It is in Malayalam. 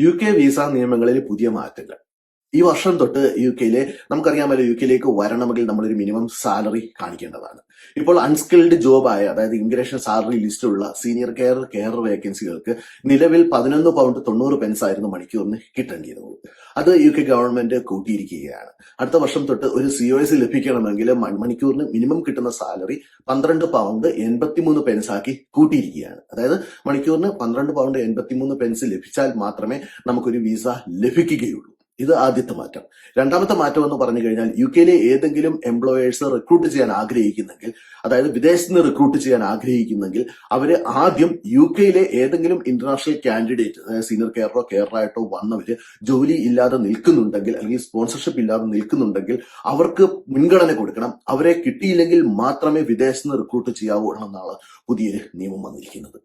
യു കെ വിസ നിയമങ്ങളിൽ പുതിയ മാറ്റങ്ങൾ. ഈ വർഷം തൊട്ട് യു കെയിലെ നമുക്കറിയാമല്ലോ യു കെയിലേക്ക് വരണമെങ്കിൽ നമ്മളൊരു മിനിമം സാലറി കാണിക്കേണ്ടതാണ്. ഇപ്പോൾ അൺസ്കിൽഡ് ജോബായ അതായത് ഇമിഗ്രേഷൻ സാലറി ലിസ്റ്റിലുള്ള സീനിയർ കെയർ കെയർ വേക്കൻസികൾക്ക് നിലവിൽ പതിനൊന്ന് പൗണ്ട് തൊണ്ണൂറ് പെൻസ് ആയിരുന്നു മണിക്കൂറിന് കിട്ടേണ്ടിയിരുന്നത്. അത് യു കെ ഗവൺമെന്റ് കൂട്ടിയിരിക്കുകയാണ്. അടുത്ത വർഷം തൊട്ട് ഒരു സി ഒ എസ് ലഭിക്കണമെങ്കിൽ മണിക്കൂറിന് മിനിമം കിട്ടുന്ന സാലറി പന്ത്രണ്ട് പൗണ്ട് എൺപത്തിമൂന്ന് പെൻസ് ആക്കി കൂട്ടിയിരിക്കുകയാണ്. അതായത് മണിക്കൂറിന് പന്ത്രണ്ട് പൗണ്ട് എൺപത്തിമൂന്ന് പെൻസ് ലഭിച്ചാൽ മാത്രമേ നമുക്കൊരു വിസ ലഭിക്കുകയുള്ളൂ. ഇത് ആദ്യത്തെ മാറ്റം. രണ്ടാമത്തെ മാറ്റം എന്ന് പറഞ്ഞു കഴിഞ്ഞാൽ യു കെയിലെ ഏതെങ്കിലും എംപ്ലോയേഴ്സ് റിക്രൂട്ട് ചെയ്യാൻ ആഗ്രഹിക്കുന്നെങ്കിൽ അതായത് വിദേശത്ത് നിന്ന് റിക്രൂട്ട് ചെയ്യാൻ ആഗ്രഹിക്കുന്നെങ്കിൽ അവർ ആദ്യം യു കെയിലെ ഏതെങ്കിലും ഇന്റർനാഷണൽ കാൻഡിഡേറ്റ് അതായത് സീനിയർ കെയറോ കെയറായിട്ടോ വന്നവര് ജോലി ഇല്ലാതെ നിൽക്കുന്നുണ്ടെങ്കിൽ അല്ലെങ്കിൽ സ്പോൺസർഷിപ്പ് ഇല്ലാതെ നിൽക്കുന്നുണ്ടെങ്കിൽ അവർക്ക് മുൻഗണന കൊടുക്കണം. അവരെ കിട്ടിയില്ലെങ്കിൽ മാത്രമേ വിദേശത്ത് നിന്ന് റിക്രൂട്ട് ചെയ്യാവൂ എന്നാണ് പുതിയ നിയമം വന്നിരിക്കുന്നത്.